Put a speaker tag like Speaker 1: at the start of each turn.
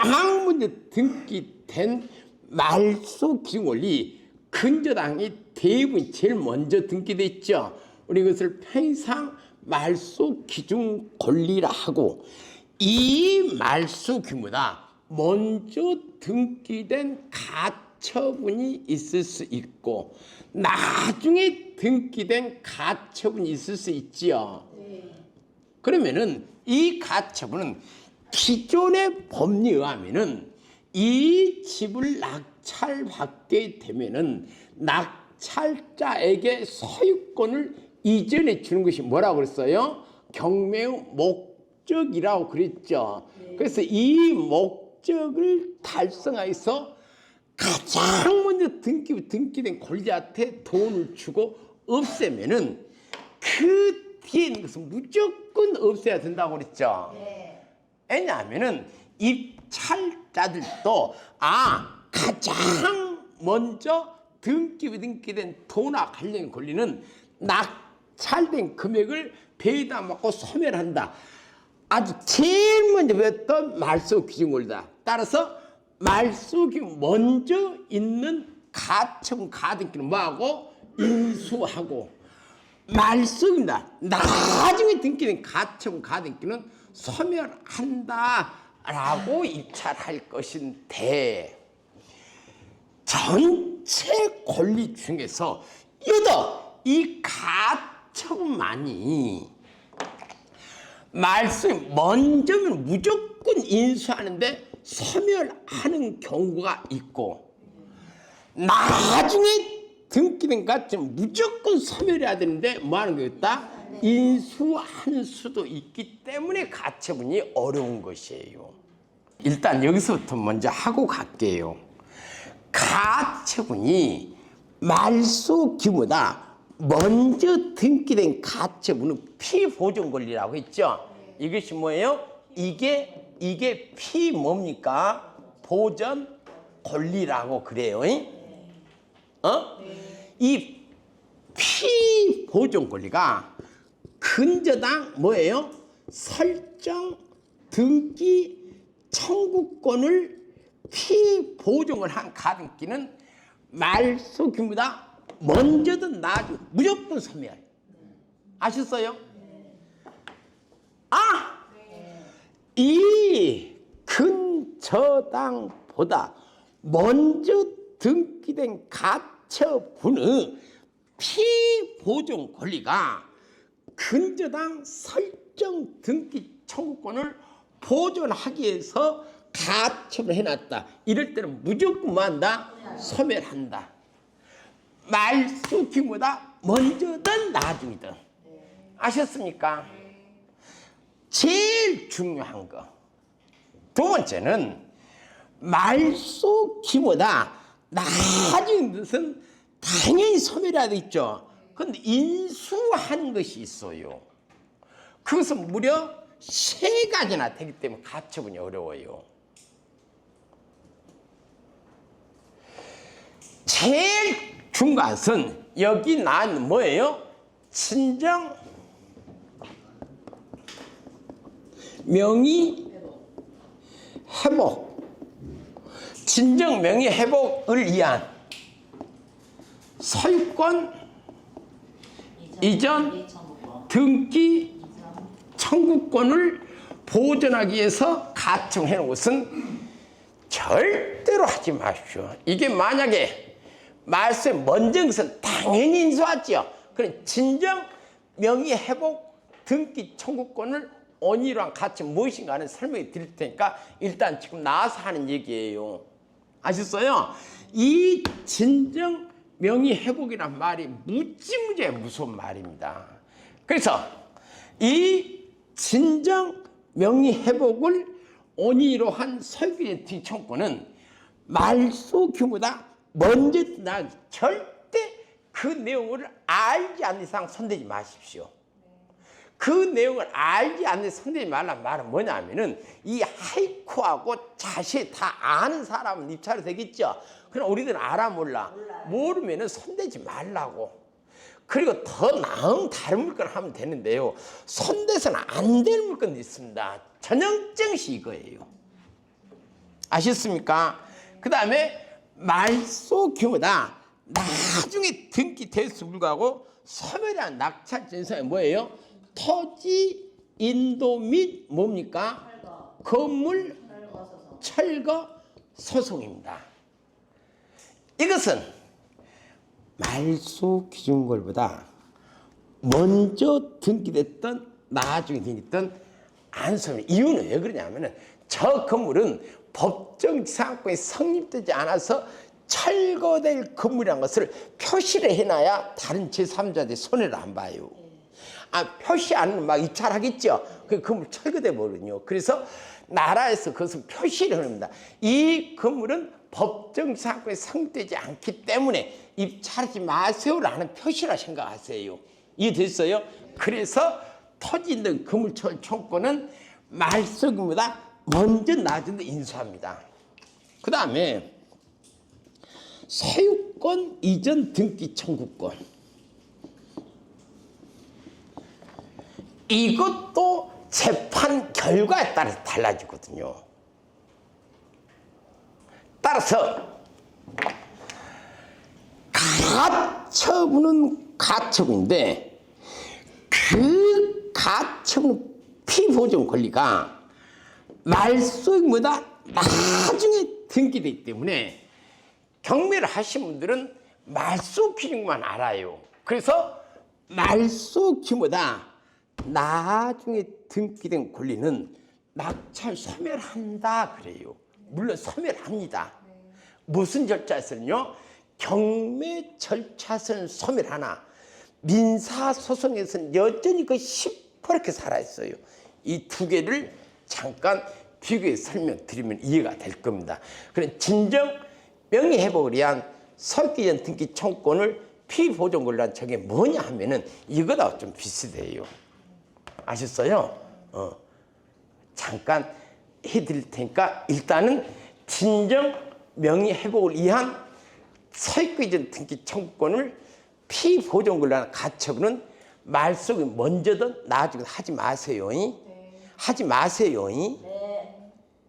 Speaker 1: 먼저 등기된 말소 기준 원리 근저당이 대부분 제일 먼저 등기됐죠. 우리 이것을 편의상 말소 기준 권리라 하고 이 말소 규모다 먼저 등기된 가처분이 있을 수 있고 나중에 등기된 가처분이 있을 수 있지요. 그러면은 이 가처분은 기존의 법리에 의하면은 이 집을 낙찰받게 되면은 낙찰자에게 소유권을 이전해 주는 것이 뭐라고 그랬어요? 경매의 목적이라고 그랬죠. 그래서 이 목적을 달성하여서 가장 먼저 등기, 등기된 권리자한테 돈을 주고 없애면은 그 뒤에 있는 것은 무조건 없애야 된다고 그랬죠. 왜냐하면은 입찰자들도 아 가장 먼저 등기 등기된 돈과 관련 권리는 낙찰된 금액을 배에다 맞고 소멸한다. 아주 제일 먼저 배웠던 말소 기준권이다. 따라서 말소 기준 먼저 있는 가처분 가등기는 뭐하고 인수하고 말소입니다. 나중에 등기된 가처분 가등기는 소멸한다라고 입찰할 것인데 전체 권리 중에서 유독 이 가처분만이 말씀이 먼저는 무조건 인수하는데 소멸하는 경우가 있고 나중에 등기된 가점 무조건 소멸해야 되는데 뭐 하는 거였다? 인수하는 수도 있기 때문에 가처분이 어려운 것이에요. 일단 여기서부터 먼저 하고 갈게요. 가처분이 말소 규모다 먼저 등기된 가처분은 피보존 권리라고 했죠. 이것이 뭐예요? 이게 이게 피 뭡니까? 보전 권리라고 그래요. 어? 이 피보존 권리가 근저당 뭐예요? 설정 등기 청구권을 피보존을 한 가등기는 말소 규모다 먼저든 나중 무조건 소멸. 아셨어요? 아! 이 근저당보다 먼저 등기된 가처분의 피보존 권리가 근저당 설정 등기 청구권을 보존하기 위해서 가처분을 해놨다. 이럴 때는 무조건 뭐 한다? 소멸한다. 말소 규모다 먼저든 나중이든. 아셨습니까? 제일 중요한 거. 두 번째는 말소 규모다 나중인 것은 당연히 소멸해야 되겠죠. 그런데 인수한 것이 있어요. 그것은 무려 세 가지나 되기 때문에 가처분이 어려워요. 제일 것은 여기 나온 뭐예요? 친정 명의 회복 진정 명의 회복을 위한 소유권 이전 등기 청구권을 보존하기 위해서 가청해 놓은 것은 절대로 하지 마십시오. 이게 만약에 먼저 것은 당연히 인수하죠. 그럼 진정 명의 회복 등기 청구권을 원인이랑 같이 무엇인가 하는 설명을 드릴 테니까 일단 지금 나와서 하는 얘기예요. 아셨어요? 이 진정 명의 회복이란 말이 무지무지해 무서운 말입니다. 그래서 이 진정 명의 회복을 원인으로 한 설계의 뒤청구는 말소 규모다 먼저 나 절대 그 내용을 알지 않는 이상 손대지 마십시오. 그 내용을 알지 않는 손대지 말란 말은 뭐냐면은 이 하이코하고 자세히 다 아는 사람은 입찰이 되겠죠. 그럼 우리들은 알아 몰라. 모르면은 손대지 말라고. 그리고 더 나은 다른 물건 하면 되는데요. 손대서는 안 될 물건도 있습니다. 전형증시 이거예요. 아셨습니까? 그 다음에 말소 규모다. 나중에 등기 됐을 불구하고 소멸한 낙찰 전서에 뭐예요? 토지 인도 및 뭡니까? 건물 철거 소송입니다. 이것은 말소 기준골보다 먼저 등기됐던 나중에 등기됐던 안소멸 이유는 왜 그러냐면은 저 건물은 법정 지상권이 성립되지 않아서 철거될 건물이라는 것을 표시를 해놔야 다른 제3자들이 손해를 안 봐요. 아, 표시 안막 입찰하겠죠. 그 건물 철거돼 버거든요. 그래서 나라에서 그것을 표시를 합니다. 이 건물은 법정 사건에 성립되지 않기 때문에 입찰하지 마세요라는 표시라 생각하세요. 이해됐어요? 그래서 토지 있는 건물철 총권은 말소금보다 먼저 낮은 데 인수합니다. 그 다음에 소유권 이전 등기 청구권. 이것도 재판 결과에 따라서 달라지거든요. 따라서 가처분은 가처분인데 그 가처분 피보존 권리가 말소보다 나중에 등기되기 때문에 경매를 하신 분들은 말소 기준만 알아요. 그래서 말소 규모다 나중에 등기된 권리는 낙찰 소멸한다 그래요. 물론 소멸합니다. 무슨 절차에서는요? 경매 절차에서는 소멸하나 민사 소송에서는 여전히 그 시퍼렇게 살아 있어요. 이 두 개를 잠깐 비교해 설명드리면 이해가 될 겁니다. 그럼 진정 명예회복을 위한 설기전 등기 청권을 피보존 권리한 저게 뭐냐 하면은 이거다 좀 비슷해요. 아셨어요? 어. 잠깐 해드릴 테니까 일단은 진정 명의 회복을 위한 서익이전 등기 청구권을 피보존 권리한 가처분은 말 속에 먼저든 나중에 하지 마세요. 하지 마세요.